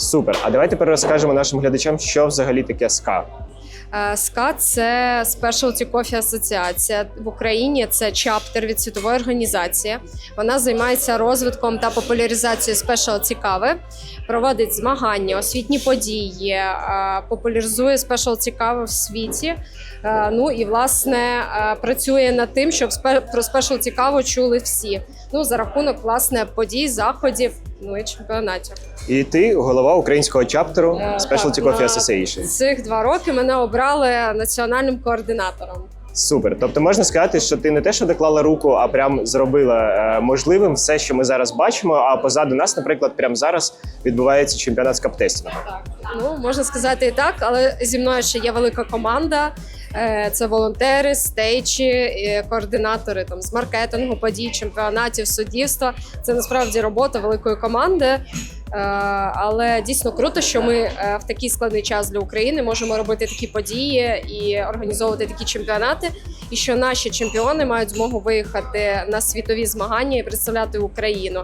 Супер. А давайте тепер розкажемо нашим глядачам, що взагалі таке СКА. Е, СКА це Specialty Coffee Асоціація в Україні. Це чаптер від світової організації. Вона займається розвитком та популяризацією спешалті кави, проводить змагання, освітні події, е, популяризує спешалті кави в світі. Е, Ну і власне працює над тим, щоб про спешалті каву чули всі. Ну за рахунок власне подій, заходів, ну і чемпіонатів. І ти голова українського чаптеру Е, Specialty Coffee Association. Цих два роки мене обрали національним координатором. Супер. Тобто можна сказати, що ти не те, що доклала руку, а прям зробила е, можливим все, що ми зараз бачимо. А позаду нас, наприклад, прямо зараз відбувається чемпіонат з каптестінгу. Ну можна сказати і так, але зі мною ще є велика команда. Е, Це волонтери, стейчі, координатори там з маркетингу, подій, чемпіонатів, суддівства. Це насправді робота великої команди. Е, Але дійсно круто, що ми е, в такий складний час для України можемо робити такі події і організовувати такі чемпіонати. І що наші чемпіони мають змогу виїхати на світові змагання і представляти Україну.